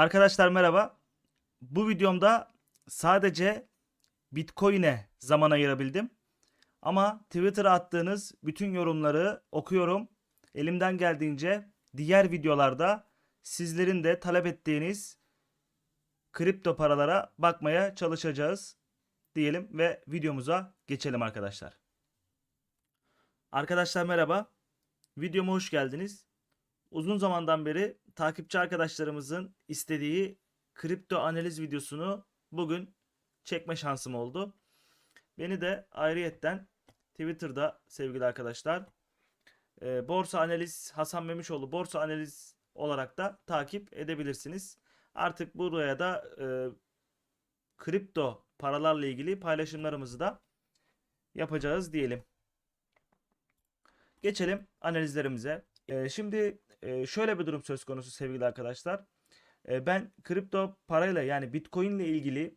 Arkadaşlar merhaba. Bu videomda sadece Bitcoin'e zaman ayırabildim. Ama Twitter'a attığınız bütün yorumları okuyorum. Elimden geldiğince diğer videolarda sizlerin de talep ettiğiniz kripto paralara bakmaya çalışacağız diyelim ve videomuza geçelim arkadaşlar. Arkadaşlar merhaba. Videoma hoş geldiniz. Uzun zamandan beri takipçi arkadaşlarımızın istediği kripto analiz videosunu bugün çekme şansım oldu. Beni de ayrıyetten Twitter'da sevgili arkadaşlar e, Borsa Analiz Hasan Memişoğlu Borsa Analiz olarak da takip edebilirsiniz. Artık buraya da e, kripto paralarla ilgili paylaşımlarımızı da yapacağız diyelim. Geçelim analizlerimize. E, şimdi e, şöyle bir durum söz konusu sevgili arkadaşlar. E, ben kripto parayla yani Bitcoin ile ilgili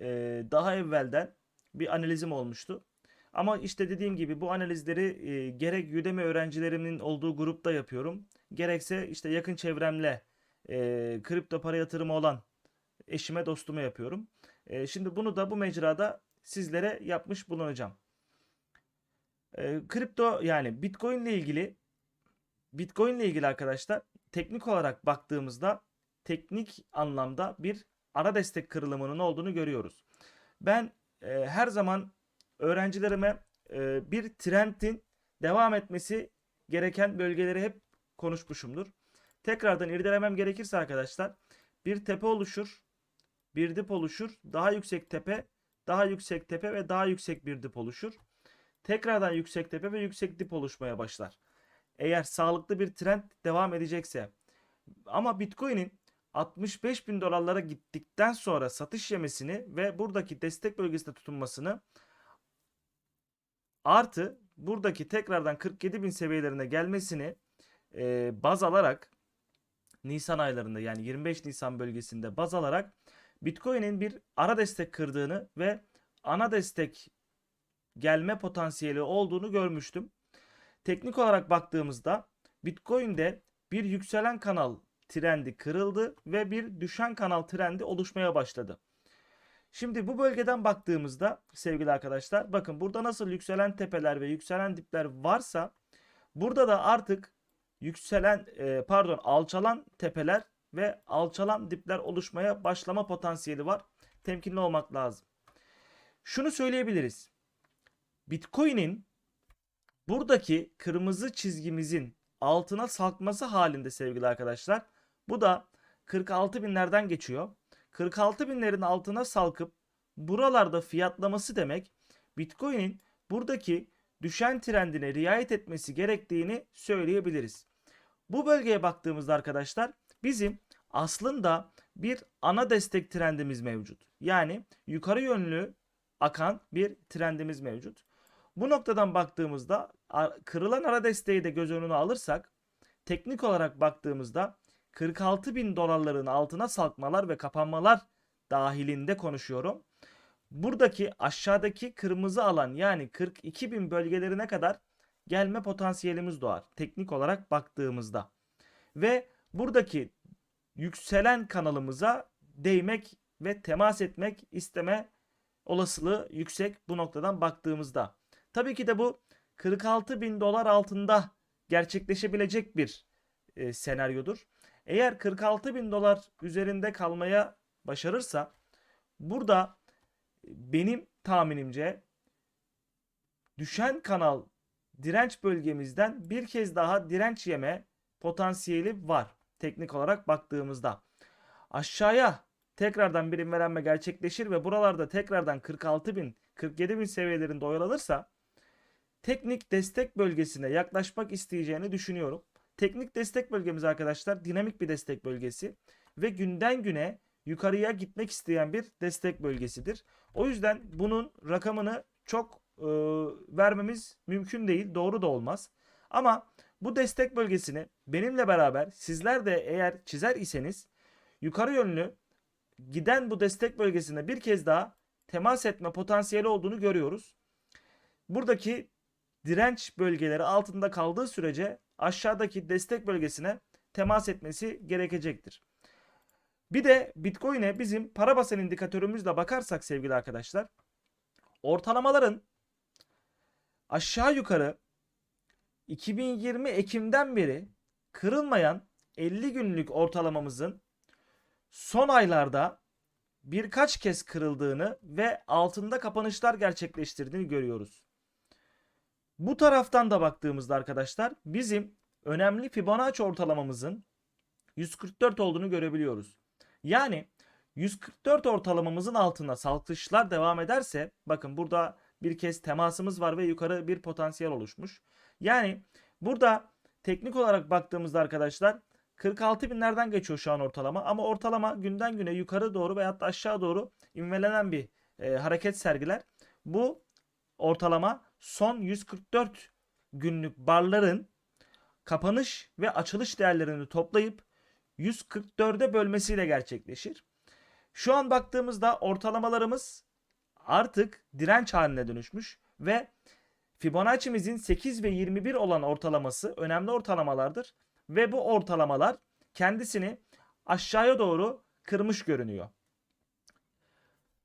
e, daha evvelden bir analizim olmuştu. Ama işte dediğim gibi bu analizleri e, gerek Udemy öğrencilerimin olduğu grupta yapıyorum. Gerekse işte yakın çevremle kripto para yatırımı olan eşime dostuma yapıyorum. Şimdi bunu da bu mecrada sizlere yapmış bulunacağım. Kripto yani Bitcoin ile ilgili Bitcoin ile ilgili arkadaşlar teknik olarak baktığımızda teknik anlamda bir ara destek kırılımının olduğunu görüyoruz. Ben e, her zaman öğrencilerime e, bir trendin devam etmesi gereken bölgeleri hep konuşmuşumdur. Tekrardan irdelemem gerekirse arkadaşlar bir tepe oluşur, bir dip oluşur, daha yüksek tepe, daha yüksek tepe ve daha yüksek bir dip oluşur. Tekrardan yüksek tepe ve yüksek dip oluşmaya başlar. Eğer sağlıklı bir trend devam edecekse. Ama Bitcoin'in 65 bin dolarlara gittikten sonra satış yemesini ve buradaki destek bölgesinde tutunmasını artı buradaki tekrardan 47 bin seviyelerine gelmesini e, baz alarak Nisan aylarında yani 25 Nisan bölgesinde baz alarak Bitcoin'in bir ara destek kırdığını ve ana destek gelme potansiyeli olduğunu görmüştüm. Teknik olarak baktığımızda Bitcoin'de bir yükselen kanal trendi kırıldı ve bir düşen kanal trendi oluşmaya başladı. Şimdi bu bölgeden baktığımızda sevgili arkadaşlar bakın burada nasıl yükselen tepeler ve yükselen dipler varsa burada da artık yükselen e, pardon alçalan tepeler ve alçalan dipler oluşmaya başlama potansiyeli var. Temkinli olmak lazım. Şunu söyleyebiliriz. Bitcoin'in buradaki kırmızı çizgimizin altına sarkması halinde sevgili arkadaşlar. Bu da 46 binlerden geçiyor. 46 binlerin altına salkıp buralarda fiyatlaması demek Bitcoin'in buradaki düşen trendine riayet etmesi gerektiğini söyleyebiliriz. Bu bölgeye baktığımızda arkadaşlar bizim aslında bir ana destek trendimiz mevcut. Yani yukarı yönlü akan bir trendimiz mevcut. Bu noktadan baktığımızda kırılan ara desteği de göz önüne alırsak teknik olarak baktığımızda 46 bin dolarların altına salkmalar ve kapanmalar dahilinde konuşuyorum. Buradaki aşağıdaki kırmızı alan yani 42 bin bölgelerine kadar gelme potansiyelimiz doğar. Teknik olarak baktığımızda. Ve buradaki yükselen kanalımıza değmek ve temas etmek isteme olasılığı yüksek bu noktadan baktığımızda. Tabii ki de bu 46 bin dolar altında gerçekleşebilecek bir e, senaryodur. Eğer 46 bin dolar üzerinde kalmaya başarırsa burada benim tahminimce düşen kanal direnç bölgemizden bir kez daha direnç yeme potansiyeli var teknik olarak baktığımızda. Aşağıya tekrardan bir inmelenme gerçekleşir ve buralarda tekrardan 46 bin 47 bin seviyelerinde oyalanırsa teknik destek bölgesine yaklaşmak isteyeceğini düşünüyorum. Teknik destek bölgemiz arkadaşlar dinamik bir destek bölgesi ve günden güne yukarıya gitmek isteyen bir destek bölgesidir. O yüzden bunun rakamını çok e, vermemiz mümkün değil, doğru da olmaz. Ama bu destek bölgesini benimle beraber sizler de eğer çizer iseniz yukarı yönlü giden bu destek bölgesine bir kez daha temas etme potansiyeli olduğunu görüyoruz. Buradaki direnç bölgeleri altında kaldığı sürece aşağıdaki destek bölgesine temas etmesi gerekecektir. Bir de Bitcoin'e bizim para basan indikatörümüzle bakarsak sevgili arkadaşlar ortalamaların aşağı yukarı 2020 Ekim'den beri kırılmayan 50 günlük ortalamamızın son aylarda birkaç kez kırıldığını ve altında kapanışlar gerçekleştirdiğini görüyoruz. Bu taraftan da baktığımızda arkadaşlar bizim önemli Fibonacci ortalamamızın 144 olduğunu görebiliyoruz. Yani 144 ortalamamızın altında salkışlar devam ederse bakın burada bir kez temasımız var ve yukarı bir potansiyel oluşmuş. Yani burada teknik olarak baktığımızda arkadaşlar 46 binlerden geçiyor şu an ortalama ama ortalama günden güne yukarı doğru veyahut da aşağı doğru ivmelenen bir e, hareket sergiler. Bu ortalama son 144 günlük barların kapanış ve açılış değerlerini toplayıp 144'e bölmesiyle gerçekleşir. Şu an baktığımızda ortalamalarımız artık direnç haline dönüşmüş ve Fibonacci'mizin 8 ve 21 olan ortalaması önemli ortalamalardır ve bu ortalamalar kendisini aşağıya doğru kırmış görünüyor.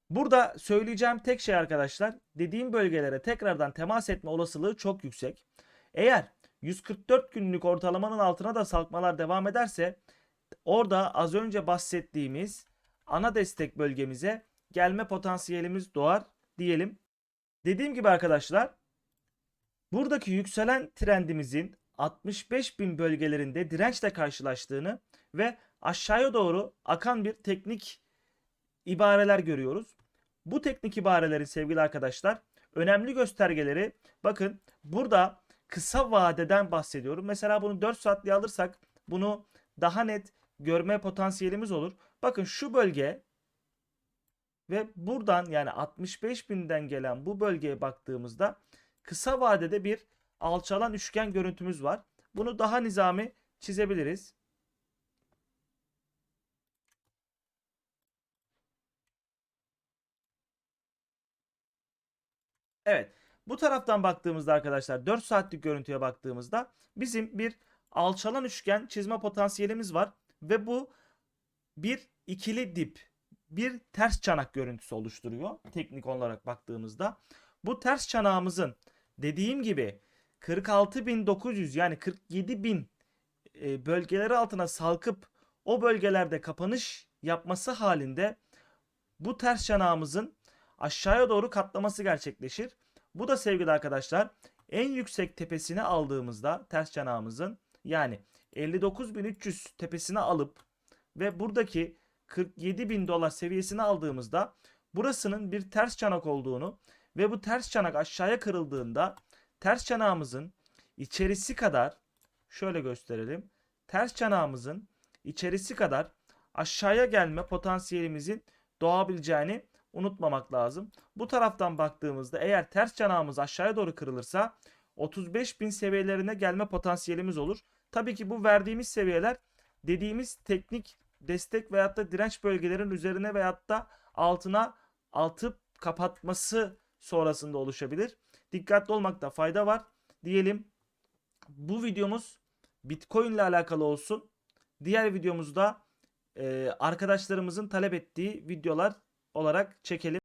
Burada söyleyeceğim tek şey arkadaşlar dediğim bölgelere tekrardan temas etme olasılığı çok yüksek. Eğer 144 günlük ortalamanın altına da salkmalar devam ederse orada az önce bahsettiğimiz ana destek bölgemize gelme potansiyelimiz doğar diyelim. Dediğim gibi arkadaşlar buradaki yükselen trendimizin 65 bin bölgelerinde dirençle karşılaştığını ve aşağıya doğru akan bir teknik ibareler görüyoruz. Bu teknik ibarelerin sevgili arkadaşlar önemli göstergeleri bakın burada kısa vadeden bahsediyorum. Mesela bunu 4 saatliğe alırsak bunu daha net görme potansiyelimiz olur. Bakın şu bölge ve buradan yani 65 binden gelen bu bölgeye baktığımızda kısa vadede bir alçalan üçgen görüntümüz var. Bunu daha nizami çizebiliriz. Evet. Bu taraftan baktığımızda arkadaşlar 4 saatlik görüntüye baktığımızda bizim bir alçalan üçgen çizme potansiyelimiz var ve bu bir ikili dip, bir ters çanak görüntüsü oluşturuyor teknik olarak baktığımızda. Bu ters çanağımızın dediğim gibi 46.900 yani 47.000 e, bölgeleri altına salkıp o bölgelerde kapanış yapması halinde bu ters çanağımızın aşağıya doğru katlaması gerçekleşir. Bu da sevgili arkadaşlar en yüksek tepesini aldığımızda ters çanağımızın yani 59.300 tepesini alıp ve buradaki 47.000 dolar seviyesini aldığımızda burasının bir ters çanak olduğunu ve bu ters çanak aşağıya kırıldığında ters çanağımızın içerisi kadar şöyle gösterelim. Ters çanağımızın içerisi kadar aşağıya gelme potansiyelimizin doğabileceğini unutmamak lazım. Bu taraftan baktığımızda eğer ters çanağımız aşağıya doğru kırılırsa 35.000 seviyelerine gelme potansiyelimiz olur. Tabii ki bu verdiğimiz seviyeler dediğimiz teknik destek veyahut da direnç bölgelerin üzerine veyahut da altına atıp kapatması sonrasında oluşabilir. Dikkatli olmakta fayda var. Diyelim bu videomuz Bitcoin ile alakalı olsun. Diğer videomuzda e, arkadaşlarımızın talep ettiği videolar olarak çekelim.